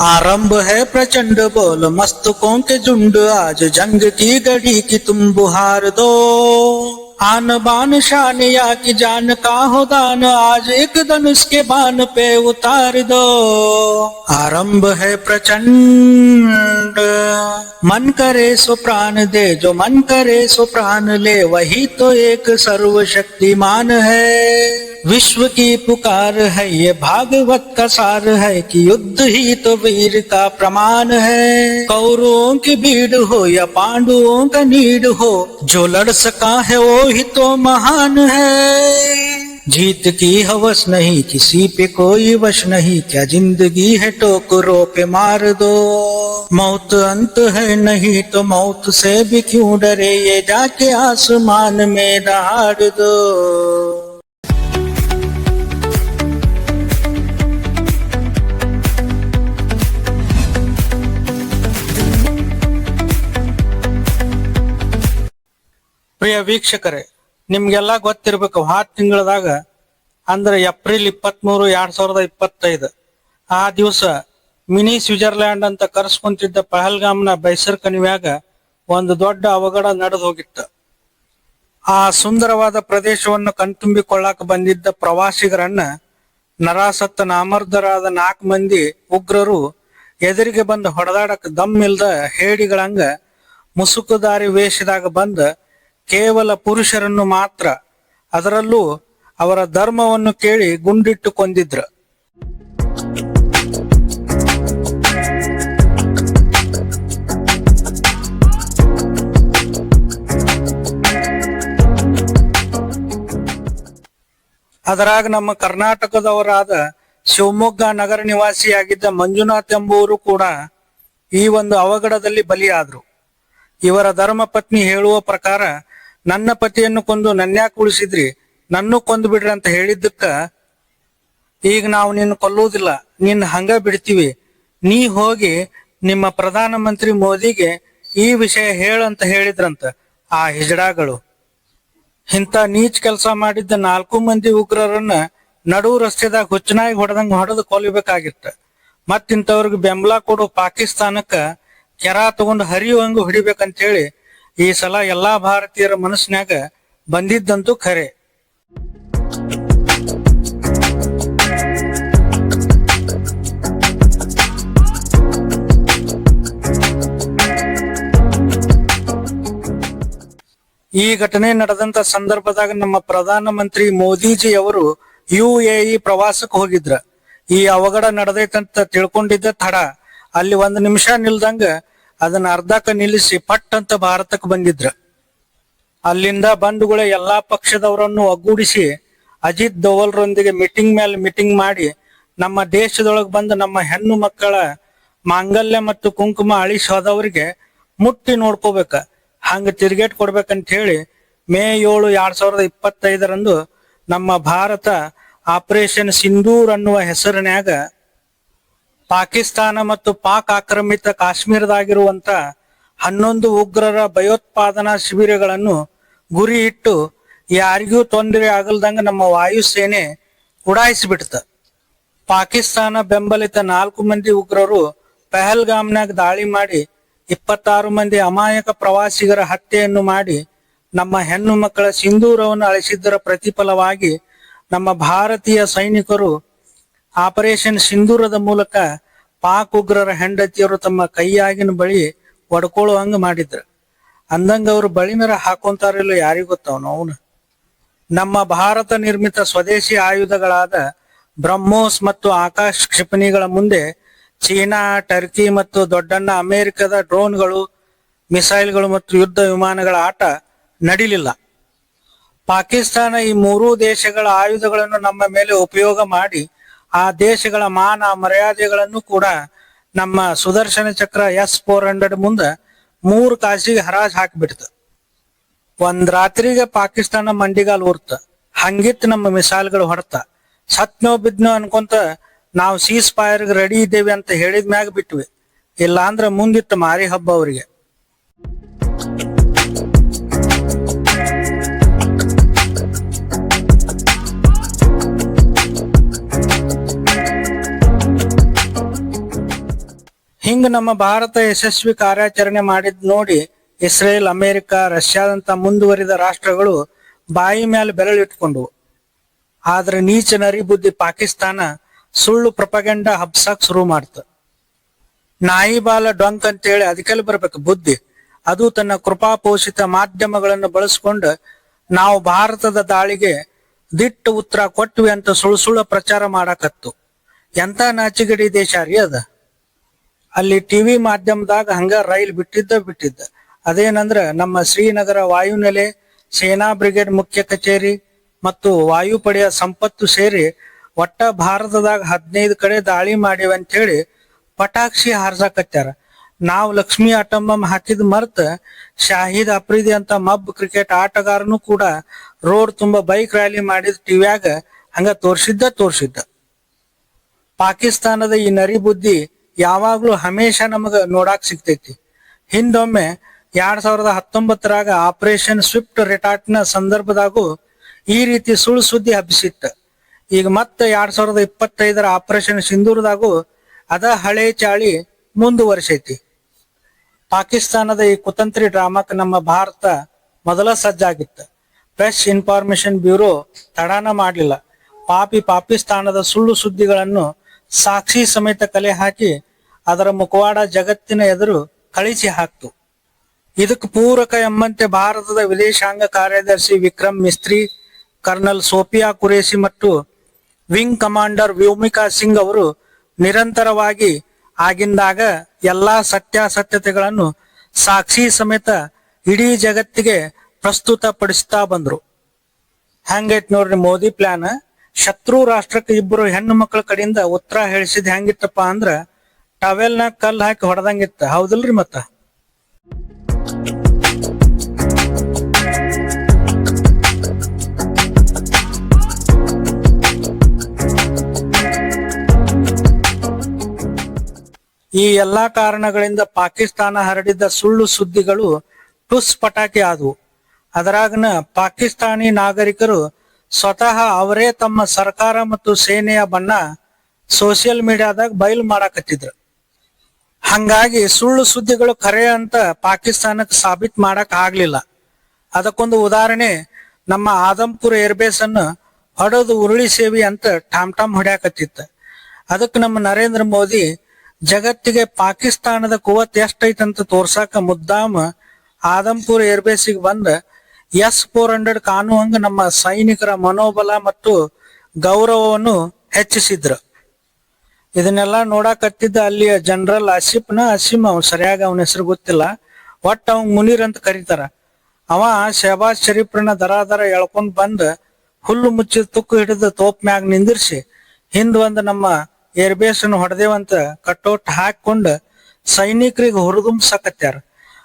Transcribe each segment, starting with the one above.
आरंभ है प्रचंड बोल मस्तकों के झुंड। आज जंग की घड़ी की तुम बुहार दो। आन बान शान या की जान का हो दान, आज एक धनुष के बान पे उतार दो। आरंभ है प्रचंड। मन करे सो प्राण दे, जो मन करे सो प्राण ले, वही तो एक सर्वशक्तिमान है। विश्व की पुकार है, ये भागवत का सार है कि युद्ध ही तो वीर का प्रमाण है। कौरवों की भीड़ हो या पांडुओं का नीड हो, जो लड़ सका है वो ही तो महान है। जीत की हवस नहीं, किसी पे कोई वश नहीं, क्या ज़िंदगी है टोकरो पे मार दो। मौत अंत है, नहीं तो मौत से भी क्यों डरे, ये जाके आसमान में दहाड़ दो। ಪ್ರಿಯ ವೀಕ್ಷಕರೇ, ನಿಮ್ಗೆಲ್ಲ ಗೊತ್ತಿರ್ಬೇಕು ಹಾತ್ ತಿಂಗಳದಾಗ, ಅಂದ್ರೆ ಏಪ್ರಿಲ್ ಇಪ್ಪತ್ಮೂರು ಎರಡ್ ಸಾವಿರದ ಇಪ್ಪತ್ತೈದು. ಆ ದಿವಸ ಮಿನಿ ಸ್ವಿಟ್ಜರ್ಲ್ಯಾಂಡ್ ಅಂತ ಕರೆಸ್ಕೊಂತಿದ್ದ ಪಹಲ್ಗಾಮ್ನ ಬೈಸರ್ ಕಣಿವ್ಯಾಗ ಒಂದು ದೊಡ್ಡ ಅವಘಡ ನಡೆದು ಹೋಗಿತ್ತು. ಆ ಸುಂದರವಾದ ಪ್ರದೇಶವನ್ನು ಕಣ್ತುಂಬಿಕೊಳ್ಳಾಕ ಬಂದಿದ್ದ ಪ್ರವಾಸಿಗರನ್ನ ನರಾಸತ್ತ ನಾಮರ್ದರಾದ ನಾಲ್ಕು ಮಂದಿ ಉಗ್ರರು ಎದುರಿಗೆ ಬಂದು ಹೊಡೆದಾಡಕ್ ದಮ್ ಇಲ್ದ ಹೇಡಿಗಳಂಗ ಮುಸುಕುದಾರಿ ವೇಷದಾಗ ಬಂದ ಕೇವಲ ಪುರುಷರನ್ನು ಮಾತ್ರ, ಅದರಲ್ಲೂ ಅವರ ಧರ್ಮವನ್ನು ಕೇಳಿ ಗುಂಡಿಟ್ಟು ಕೊಂದಿದ್ರು ಅದರಾಗ ನಮ್ಮ ಕರ್ನಾಟಕದವರಾದ ಶಿವಮೊಗ್ಗ ನಗರ ನಿವಾಸಿಯಾಗಿದ್ದ ಮಂಜುನಾಥ್ ಎಂಬುವರು ಕೂಡ ಈ ಒಂದು ಅವಘಡದಲ್ಲಿ ಬಲಿಯಾದ್ರು. ಇವರ ಧರ್ಮ ಪತ್ನಿ ಹೇಳುವ ಪ್ರಕಾರ ನನ್ನ ಪತಿಯನ್ನು ಕೊಂದು ನನ್ಯಾಕ ಉಳಿಸಿದ್ರಿ ನನ್ನೂ ಕೊಂದು ಬಿಡ್ರಿ ಅಂತ ಹೇಳಿದ್ದಕ್ಕ ಈಗ ನಾವು ನಿನ್ನ ಕೊಲ್ಲುವುದಿಲ್ಲ, ನಿನ್ನ ಹಂಗ ಬಿಡ್ತೀವಿ. ನೀ ಹೋಗಿ ನಿಮ್ಮ ಪ್ರಧಾನ ಮಂತ್ರಿ ಮೋದಿಗೆ ಈ ವಿಷಯ ಹೇಳಂತ ಹೇಳಿದ್ರಂತ ಆ ಹಿಜಡಾಗಳು. ಇಂಥ ನೀಚ್ ಕೆಲಸ ಮಾಡಿದ್ದ ನಾಲ್ಕು ಮಂದಿ ಉಗ್ರರನ್ನ ನಡು ರಸ್ತೆದಾಗ ಹುಚ್ಚನಾಗಿ ಹೊಡೆದಂಗ ಹೊಡೆದು ಕೊಲ್ಲಬೇಕಾಗಿತ್ತ. ಮತ್ತಿಂಥವ್ರಿಗೆ ಬೆಂಬಲ ಕೊಡು ಪಾಕಿಸ್ತಾನಕ್ಕ ಕೆರ ತಗೊಂಡು ಹರಿಯುವಂಗ ಹೊಡಿಬೇಕಂತ ಹೇಳಿ ಈ ಸಲ ಎಲ್ಲಾ ಭಾರತೀಯರ ಮನಸ್ಸಿನಾಗ ಬಂದಿದ್ದಂತೂ ಖರೆ. ಈ ಘಟನೆ ನಡೆದಂತ ಸಂದರ್ಭದಾಗ ನಮ್ಮ ಪ್ರಧಾನ ಮಂತ್ರಿ ಮೋದಿಜಿ ಅವರು ಯು ಎ ಇ ಪ್ರವಾಸಕ್ಕೆ ಹೋಗಿದ್ರ. ಈ ಅವಘಡ ನಡೆದೈತಂತ ತಿಳ್ಕೊಂಡಿದ್ದ ತಡ. ಅಲ್ಲಿ ಒಂದ್ ನಿಮಿಷ ನಿಲ್ದಂಗ ಅದನ್ನ ಅರ್ಧಕ್ಕ ನಿಲ್ಲಿಸಿ ಪಟ್ ಅಂತ ಭಾರತಕ್ಕೆ ಬಂದಿದ್ರ. ಅಲ್ಲಿಂದ ಬಂಧುಗಳ ಎಲ್ಲಾ ಪಕ್ಷದವರನ್ನು ಒಗ್ಗೂಡಿಸಿ ಅಜಿತ್ ದೋವಲ್ರೊಂದಿಗೆ ಮೀಟಿಂಗ್ ಮೇಲೆ ಮೀಟಿಂಗ್ ಮಾಡಿ ನಮ್ಮ ದೇಶದೊಳಗೆ ಬಂದು ನಮ್ಮ ಹೆಣ್ಣು ಮಕ್ಕಳ ಮಾಂಗಲ್ಯ ಮತ್ತು ಕುಂಕುಮ ಅಳಿಸೋದವ್ರಿಗೆ ಮುಟ್ಟಿ ನೋಡ್ಕೋಬೇಕ. ಹಂಗ ತಿರುಗೇಟ್ ಕೊಡ್ಬೇಕಂತ ಹೇಳಿ ಮೇ ಏಳು ಎರಡ್ ಸಾವಿರದ ಇಪ್ಪತ್ತೈದರಂದು ನಮ್ಮ ಭಾರತ ಆಪರೇಷನ್ ಸಿಂಧೂರ್ ಅನ್ನುವ ಹೆಸರಿನ್ಯಾಗ ಪಾಕಿಸ್ತಾನ ಮತ್ತು ಪಾಕ್ ಆಕ್ರಮಿತ ಕಾಶ್ಮೀರದಾಗಿರುವಂತ ಹನ್ನೊಂದು ಉಗ್ರರ ಭಯೋತ್ಪಾದನಾ ಶಿಬಿರಗಳನ್ನು ಗುರಿ ಇಟ್ಟು ಯಾರಿಗೂ ತೊಂದರೆ ಆಗಲ್ದಂಗ ನಮ್ಮ ವಾಯುಸೇನೆ ಉಡಾಯಿಸಿಬಿಡ್ತ. ಪಾಕಿಸ್ತಾನ ಬೆಂಬಲಿತ ನಾಲ್ಕು ಮಂದಿ ಉಗ್ರರು ಪೆಹಲ್ಗಾಮ್ನಾಗ ದಾಳಿ ಮಾಡಿ ಇಪ್ಪತ್ತಾರು ಮಂದಿ ಅಮಾಯಕ ಪ್ರವಾಸಿಗರ ಹತ್ಯೆಯನ್ನು ಮಾಡಿ ನಮ್ಮ ಹೆಣ್ಣು ಮಕ್ಕಳ ಸಿಂಧೂರವನ್ನು ಅಳಿಸಿದ್ದರ ಪ್ರತಿಫಲವಾಗಿ ನಮ್ಮ ಭಾರತೀಯ ಸೈನಿಕರು ಆಪರೇಷನ್ ಸಿಂಧೂರದ ಮೂಲಕ ಪಾಕ್ ಉಗ್ರರ ಹೆಂಡತಿಯರು ತಮ್ಮ ಕೈಯಾಗಿನ ಬಳಿ ಒಡ್ಕೊಳ್ಳೋ ಹಂಗ ಮಾಡಿದ್ರು. ಅಂದಂಗ ಅವ್ರು ಬಳಿನರ ಹಾಕೊಂತಾರಿಲ್ಲ ಯಾರಿಗೂ ಗೊತ್ತವನು ಅವನು. ನಮ್ಮ ಭಾರತ ನಿರ್ಮಿತ ಸ್ವದೇಶಿ ಆಯುಧಗಳಾದ ಬ್ರಹ್ಮೋಸ್ ಮತ್ತು ಆಕಾಶ್ ಕ್ಷಿಪಣಿಗಳ ಮುಂದೆ ಚೀನಾ, ಟರ್ಕಿ ಮತ್ತು ದೊಡ್ಡಣ್ಣ ಅಮೆರಿಕದ ಡ್ರೋನ್ಗಳು, ಮಿಸೈಲ್ಗಳು ಮತ್ತು ಯುದ್ಧ ವಿಮಾನಗಳ ಆಟ ನಡಿಲಿಲ್ಲ. ಪಾಕಿಸ್ತಾನ ಈ ಮೂರೂ ದೇಶಗಳ ಆಯುಧಗಳನ್ನು ನಮ್ಮ ಮೇಲೆ ಉಪಯೋಗ ಮಾಡಿ ಆ ದೇಶಗಳ ಮಾನ ಮರ್ಯಾದೆಗಳನ್ನು ಕೂಡ ನಮ್ಮ ಸುದರ್ಶನ ಚಕ್ರ ಎಸ್ ಫೋರ್ ಹಂಡ್ರೆಡ್ ಮುಂದ ಮೂರು ಕಾಸಿಗೆ ಹರಾಜ್ ಹಾಕಿಬಿಡ್ತು. ಒಂದ್ ರಾತ್ರಿಗೆ ಪಾಕಿಸ್ತಾನ ಮಂಡಿಗಾಲ್ ಊರ್ತ ಹಂಗಿತ್ ನಮ್ಮ ಮಿಸಾಲ್ಗಳು ಹೊಡ್ತ. ಸತ್ನೋ ಬಿದ್ನೋ ಅನ್ಕೊಂತ ನಾವು ಸೀಸ್ ಫೈರ್ ರೆಡಿ ಇದ್ದೇವೆ ಅಂತ ಹೇಳಿದ ಮ್ಯಾಗ ಬಿಟ್ವಿ. ಇಲ್ಲ ಅಂದ್ರ ಮುಂದಿತ್ತು ಮಾರಿ ಹಬ್ಬ ಅವರಿಗೆ. ಹಿಂಗ ನಮ್ಮ ಭಾರತ ಯಶಸ್ವಿ ಕಾರ್ಯಾಚರಣೆ ಮಾಡಿದ್ ನೋಡಿ ಇಸ್ರೇಲ್, ಅಮೆರಿಕ, ರಷ್ಯಾದಂತ ಮುಂದುವರಿದ ರಾಷ್ಟ್ರಗಳು ಬಾಯಿ ಮೇಲೆ ಬೆರಳಿಟ್ಕೊಂಡವು ಆದ್ರೆ ನೀಚ ನರಿ ಬುದ್ಧಿ ಪಾಕಿಸ್ತಾನ ಸುಳ್ಳು ಪ್ರಪಗಂಡ ಹಬ್ಸಕ್ ಶುರು ಮಾಡ್ತ. ನಾಯಿ ಬಾಲ ಡೊಂಕ್ ಅಂತೇಳಿ ಅದಕ್ಕೆಲ್ಲ ಬರ್ಬೇಕು ಬುದ್ಧಿ. ಅದು ತನ್ನ ಕೃಪಾಪೋಷಿತ ಮಾಧ್ಯಮಗಳನ್ನು ಬಳಸ್ಕೊಂಡು ನಾವು ಭಾರತದ ದಾಳಿಗೆ ದಿಟ್ಟ ಉತ್ತರ ಕೊಟ್ವಿ ಅಂತ ಸುಳ್ಳು ಸುಳ್ಳು ಪ್ರಚಾರ ಮಾಡಾಕತ್ತು. ಎಂತ ನಾಚಿಗಡಿ ದೇಶ ರೀ ಅದ? ಅಲ್ಲಿ ಟಿವಿ ಮಾಧ್ಯಮದಾಗ ಹಂಗ ರೈಲ್ ಬಿಟ್ಟಿದ್ದ ಬಿಟ್ಟಿದ್ದ. ಅದೇನಂದ್ರ ನಮ್ಮ ಶ್ರೀನಗರ ವಾಯುನೆಲೆ ಸೇನಾ ಬ್ರಿಗೇಡ್ ಮುಖ್ಯ ಕಚೇರಿ ಮತ್ತು ವಾಯುಪಡೆಯ ಸಂಪತ್ತು ಸೇರಿ ಒಟ್ಟ ಭಾರತದಾಗ ಹದಿನೈದು ಕಡೆ ದಾಳಿ ಮಾಡಿವೆ ಅಂತ ಹೇಳಿ ಪಟಾಕ್ಷಿ ಹಾರ್ಸಾಕತ್ಯಾರ. ನಾವು ಲಕ್ಷ್ಮಿ ಅಟಂಬಂ ಹಾಕಿದ ಮರ್ತ ಶಾಹಿದ್ ಅಪ್ರಿದಿ ಅಂತ ಮಬ್ ಕ್ರಿಕೆಟ್ ಆಟಗಾರನು ಕೂಡ ರೋಡ್ ತುಂಬಾ ಬೈಕ್ ರ್ಯಾಲಿ ಮಾಡಿದ ಟಿವಿಯಾಗ ಹಂಗ ತೋರ್ಸಿದ್ದ ತೋರ್ಸಿದ್ದ. ಪಾಕಿಸ್ತಾನದ ಈ ನರಿ ಬುದ್ಧಿ ಯಾವಾಗ್ಲೂ ಹಮೇಶ ನಮಗ ನೋಡಾಕ್ ಸಿಗ್ತೈತಿ. ಹಿಂದೊಮ್ಮೆ ಎರಡ್ ಸಾವಿರದ ಹತ್ತೊಂಬತ್ತರಾಗ ಆಪರೇಷನ್ ಸ್ವಿಫ್ಟ್ ರಿಟಾರ್ಟ್ನ ಸಂದರ್ಭದಾಗೂ ಈ ರೀತಿ ಸುಳ್ಳು ಸುದ್ದಿ ಹಬ್ಬಿಸಿತ್ತು ಈಗ ಮತ್ತೆ ಎರಡ್ ಸಾವಿರದ ಇಪ್ಪತ್ತೈದರ ಆಪರೇಷನ್ ಸಿಂಧೂರದಾಗೂ ಅದ ಹಳೆ ಚಾಳಿ ಮುಂದುವರಿಸೈತಿ. ಪಾಕಿಸ್ತಾನದ ಈ ಕುತಂತ್ರಿ ಡ್ರಾಮಾಕ್ ನಮ್ಮ ಭಾರತ ಮೊದಲ ಸಜ್ಜಾಗಿತ್ತು. ಪ್ರೆಸ್ ಇನ್ಫಾರ್ಮೇಶನ್ ಬ್ಯೂರೋ ತಡಾನ ಮಾಡಲಿಲ್ಲ. ಪಾಪಿ ಪಾಕಿಸ್ತಾನದ ಸುಳ್ಳು ಸುದ್ದಿಗಳನ್ನು ಸಾಕ್ಷಿ ಸಮೇತ ಕಲೆ ಹಾಕಿ ಅದರ ಮುಖವಾಡ ಜಗತ್ತಿನ ಎದುರು ಕಳಿಸಿ ಹಾಕ್ತು. ಇದಕ್ಕೆ ಪೂರಕ ಎಂಬಂತೆ ಭಾರತದ ವಿದೇಶಾಂಗ ಕಾರ್ಯದರ್ಶಿ ವಿಕ್ರಮ್ ಮಿಸ್ತ್ರಿ, ಕರ್ನಲ್ ಸೋಫಿಯಾ ಕುರೇಸಿ ಮತ್ತು ವಿಂಗ್ ಕಮಾಂಡರ್ ವ್ಯೋಮಿಕಾ ಸಿಂಗ್ ಅವರು ನಿರಂತರವಾಗಿ ಆಗಿಂದಾಗ ಎಲ್ಲಾ ಸತ್ಯಾಸತ್ಯತೆಗಳನ್ನು ಸಾಕ್ಷಿ ಸಮೇತ ಇಡೀ ಜಗತ್ತಿಗೆ ಪ್ರಸ್ತುತ ಪಡಿಸ್ತಾ ಬಂದ್ರು. ಹೆಂಗೈತ್ ನೋಡ್ರಿ ಮೋದಿ ಪ್ಲಾನ್. ಶತ್ರು ರಾಷ್ಟ್ರಕ್ಕೆ ಇಬ್ಬರು ಹೆಣ್ಣು ಮಕ್ಕಳ ಕಡೆಯಿಂದ ಉತ್ತರ ಹೇಳಿಸಿದ ಹೆಂಗಿತ್ತಪ್ಪ ಅಂದ್ರ ಟವೆಲ್ನಾಗ ಕಲ್ಲು ಹಾಕಿ ಹೊಡೆದಂಗಿತ್ತ. ಹೌದಲ್ರಿ ಮತ್ತ? ಈ ಎಲ್ಲಾ ಕಾರಣಗಳಿಂದ ಪಾಕಿಸ್ತಾನ ಹರಡಿದ್ದ ಸುಳ್ಳು ಸುದ್ದಿಗಳು ಟುಸ್ ಪಟಾಕಿ ಆದವು. ಅದರಾಗನ ಪಾಕಿಸ್ತಾನಿ ನಾಗರಿಕರು ಸ್ವತಃ ಅವರೇ ತಮ್ಮ ಸರ್ಕಾರ ಮತ್ತು ಸೇನೆಯ ಬಣ್ಣ ಸೋಷಿಯಲ್ ಮೀಡಿಯಾದಾಗ ಬಯಲು ಮಾಡಾಕತ್ತಿದ್ರು. ಹಂಗಾಗಿ ಸುಳ್ಳು ಸುದ್ದಿಗಳು ಖರೆ ಅಂತ ಪಾಕಿಸ್ತಾನಕ್ಕೆ ಸಾಬೀತ್ ಮಾಡಕ್ ಆಗ್ಲಿಲ್ಲ. ಅದಕ್ಕೊಂದು ಉದಾಹರಣೆ, ನಮ್ಮ ಆದಂಪುರ ಏರ್ಬೇಸ್ ಅನ್ನು ಹೊಡೆದು ಉರುಳಿ ಸೇವಿ ಅಂತ ಟಾಮ್ ಟಾಮ್ ಹೊಡ್ಯಾಕತ್ತಿತ್ತು. ಅದಕ್ಕೆ ನಮ್ಮ ನರೇಂದ್ರ ಮೋದಿ, ಜಗತ್ತಿಗೆ ಪಾಕಿಸ್ತಾನದ ಕುವತ್ ಅಂತ ತೋರ್ಸಾಕ ಮುದ್ದಾಮ ಆದಂಪುರ ಏರ್ಬೇಸಿಗೆ ಬಂದ ಎಸ್ ಫೋರ್ ಹಂಡ್ರೆಡ್ ಕಾನೂ ಹಂಗ ನಮ್ಮ ಸೈನಿಕರ ಮನೋಬಲ ಮತ್ತು ಗೌರವವನ್ನು ಹೆಚ್ಚಿಸಿದ್ರು. ಇದನ್ನೆಲ್ಲ ನೋಡಾಕತ್ತಿದ್ದ ಅಲ್ಲಿಯ ಜನರಲ್ ಅಸಿಪ್ನ ಅಸಿಮ್ ಅವ್ ಸರಿಯಾಗಿ ಅವನ ಹೆಸರು ಗೊತ್ತಿಲ್ಲ. ಒಟ್ಟು ಅವ್ ಮುನೀರ್ ಅಂತ ಕರೀತಾರ. ಅವ ಶಹಬಾಜ್ ಶರೀಫ್ರನ್ನ ದರ ದರ ಎಳ್ಕೊಂಡ್ ಬಂದ್ ಹುಲ್ಲು ಮುಚ್ಚಿದ ತುಕ್ಕು ಹಿಡಿದು ತೋಪ್ ಮ್ಯಾಗ ನಿಂದಿರ್ಸಿ ಹಿಂದ್ ಒಂದು ನಮ್ಮ ಏರ್ಬೇಸ್ ಅನ್ನು ಹೊಡೆದೇವಂತ ಕಟ್ಟೋಟ್ ಹಾಕೊಂಡ್ ಸೈನಿಕರಿಗೆ ಹುರಿದುಂಬ್ಸಕತ್ಯಾರ.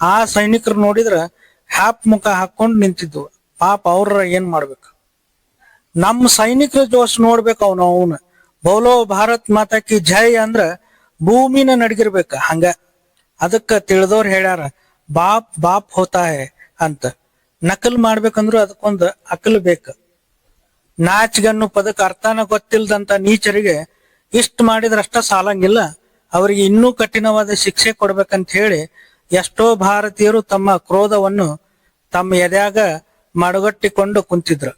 ಆ ಸೈನಿಕರು ನೋಡಿದ್ರ ಹ್ಯಾಪ್ ಮುಖ ಹಾಕೊಂಡು ನಿಂತಿದ್ವು. ಪಾಪ ಅವ್ರ ಏನ್ ಮಾಡ್ಬೇಕು? ನಮ್ಮ ಸೈನಿಕರ ಜೋಶ್ ನೋಡ್ಬೇಕು ಅವನು ಅವನು. ಬೋಲೋ ಭಾರತ್ ಮಾತಾ ಕಿ ಜೈ ಅಂದ್ರ ಭೂಮಿನ ನಡಗಿರ್ಬೇಕ, ಹಂಗ. ಅದಕ್ಕ ತಿಳಿದವ್ರು ಹೇಳ್ಯಾರ, ಬಾಪ್ ಬಾಪ್ ಹೋತಾ ಹೇ ಅಂತ. ನಕಲ್ ಮಾಡ್ಬೇಕಂದ್ರು ಅದಕ್ಕೊಂದು ಅಕಲ್ ಬೇಕ. ನಾಚ್ಗನ್ನು ಪದಕ್ಕೆ ಅರ್ಥನ ಗೊತ್ತಿಲ್ದಂತ ನೀಚರಿಗೆ ಇಷ್ಟ ಮಾಡಿದ್ರಷ್ಟ ಸಾಲಂಗಿಲ್ಲ. ಅವರಿಗೆ ಇನ್ನೂ ಕಠಿಣವಾದ ಶಿಕ್ಷೆ ಕೊಡ್ಬೇಕಂತ ಹೇಳಿ ಎಷ್ಟೋ ಭಾರತೀಯರು ತಮ್ಮ ಕ್ರೋಧವನ್ನು ತಮ್ಮ ಎದೆಯಾಗ ಮಡಗಟ್ಟಿಕೊಂಡು ಕುಂತಿದ್ರು.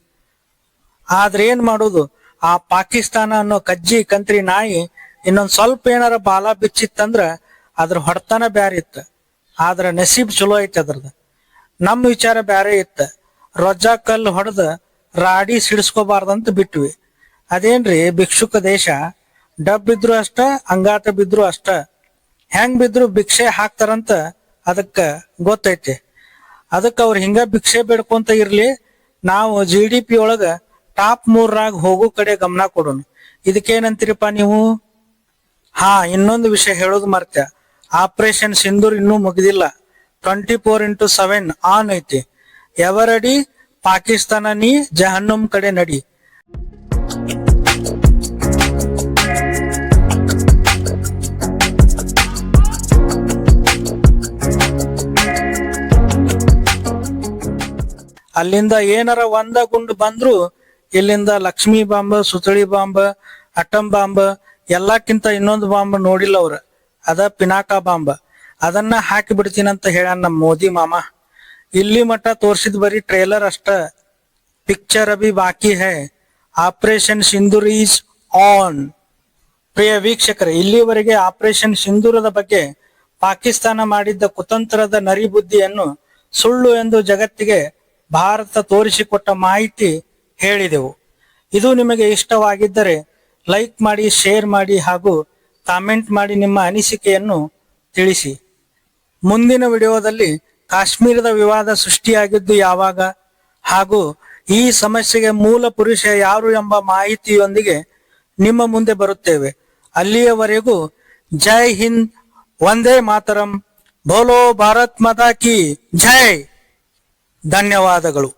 ಆದ್ರೆ ಏನ್ ಮಾಡುದು? ಆ ಪಾಕಿಸ್ತಾನ ಅನ್ನೋ ಕಜ್ಜಿ ಕಂತ್ರಿ ನಾಯಿ ಇನ್ನೊಂದ್ ಸ್ವಲ್ಪ ಏನಾರ ಬಾಲ ಬಿಚ್ಚಿತ್ತಂದ್ರ ಅದ್ರ ಹೊಡ್ತಾನ ಬ್ಯಾರೆ ಇತ್ತ. ಆದ್ರ ನಸೀಬ್ ಚಲೋ ಐತಿ ಅದ್ರದ. ನಮ್ಮ ವಿಚಾರ ಬ್ಯಾರೆ ಇತ್ತ. ರೊಜ್ಜಾ ಕಲ್ಲು ಹೊಡೆದ ರಾಡಿ ಸಿಡಿಸ್ಕೋಬಾರ್ದಂತ ಬಿಟ್ವಿ. ಅದೇನ್ರಿ ಭಿಕ್ಷುಕ ದೇಶ? ಡಬ್ ಬಿದ್ರು ಅಷ್ಟ, ಅಂಗಾತ ಬಿದ್ರು ಅಷ್ಟ. ಹೆಂಗ್ ಬಿದ್ರು ಭಿಕ್ಷೆ ಹಾಕ್ತಾರಂತ ಅದಕ್ಕ ಗೊತ್ತೈತಿ. ಅದಕ್ಕ ಅವ್ರು ಹಿಂಗ ಭಿಕ್ಷೆ ಬೇಡ್ಕೊಂತ ಇರ್ಲಿ. ನಾವು ಜಿ ಡಿ ಪಿ ಒಳಗ ಟಾಪ್ ಮೂರಾಗ ಹೋಗೋ ಕಡೆ ಗಮನ ಕೊಡೋಣ ಇದಕ್ಕೇನಂತೀರಪ್ಪ ನೀವು? ಹಾ, ಇನ್ನೊಂದು ವಿಷಯ ಹೇಳೋದು ಮರ್ತ್ಯ. ಆಪರೇಷನ್ ಸಿಂಧೂರ್ ಇನ್ನೂ ಮುಗಿದಿಲ್ಲ. Twenty four into seven on ಐತಿ. ಎವರಡಿ ಪಾಕಿಸ್ತಾನ ನೀ ಜಹನ್ನಮ್ ಕಡೆ ನಡಿ. ಅಲ್ಲಿಂದ ಏನಾರ ಒಂದ ಗುಂಡು ಬಂದ್ರು ಇಲ್ಲಿಂದ ಲಕ್ಷ್ಮಿ ಬಾಂಬ್, ಸುತಳಿ ಬಾಂಬ್ ಅಟಂ ಬಾಂಬ್, ಎಲ್ಲಕ್ಕಿಂತ ಇನ್ನೊಂದು ಬಾಂಬ್ ನೋಡಿಲ್ಲ ಅವ್ರ. ಅದ ಪಿನಾಕಾ ಬಾಂಬ್. ಅದನ್ನ ಹಾಕಿ ಬಿಡ್ತೀನಿ ಅಂತ ಹೇಳ ನಮ್ಮ ಮೋದಿ ಮಾಮ. ಇಲ್ಲಿ ಮಟ್ಟ ತೋರಿಸಿದ ಬರೀ ಟ್ರೇಲರ್ ಅಷ್ಟ. ಪಿಕ್ಚರ್ ಅಭಿ ಬಾಕಿ ಹೇ. ಆಪರೇಷನ್ ಸಿಂಧೂರ್ ಈಸ್ ಆನ್ ಪ್ರಿಯ ವೀಕ್ಷಕರೇ, ಇಲ್ಲಿವರೆಗೆ ಆಪರೇಷನ್ ಸಿಂಧೂರದ ಬಗ್ಗೆ ಪಾಕಿಸ್ತಾನ ಮಾಡಿದ್ದ ಕುತಂತ್ರದ ನರಿಬುದ್ಧಿಯನ್ನು ಸುಳ್ಳು ಎಂದು ಜಗತ್ತಿಗೆ ಭಾರತ ತೋರಿಸಿಕೊಟ್ಟ ಮಾಹಿತಿ ಹೇಳಿದೆವು. ಇದು ನಿಮಗೆ ಇಷ್ಟವಾಗಿದ್ದರೆ ಲೈಕ್ ಮಾಡಿ ಶೇರ್ ಮಾಡಿ ಹಾಗೂ ಕಾಮೆಂಟ್ ಮಾಡಿ ನಿಮ್ಮ ಅನಿಸಿಕೆಯನ್ನು ತಿಳಿಸಿ. ಮುಂದಿನ ವಿಡಿಯೋದಲ್ಲಿ ಕಾಶ್ಮೀರದ ವಿವಾದ ಸೃಷ್ಟಿಯಾಗಿದ್ದು ಯಾವಾಗ ಹಾಗೂ ಈ ಸಮಸ್ಯೆಗೆ ಮೂಲ ಪುರುಷ ಯಾರು ಎಂಬ ಮಾಹಿತಿಯೊಂದಿಗೆ ನಿಮ್ಮ ಮುಂದೆ ಬರುತ್ತೇವೆ. ಅಲ್ಲಿಯವರೆಗೂ ಜೈ ಹಿಂದ್, ವಂದೇ ಮಾತರಂ. ಬೋಲೋ ಭಾರತ್ ಮಾತಾ ಕಿ ಜೈ. ಧನ್ಯವಾದಗಳು.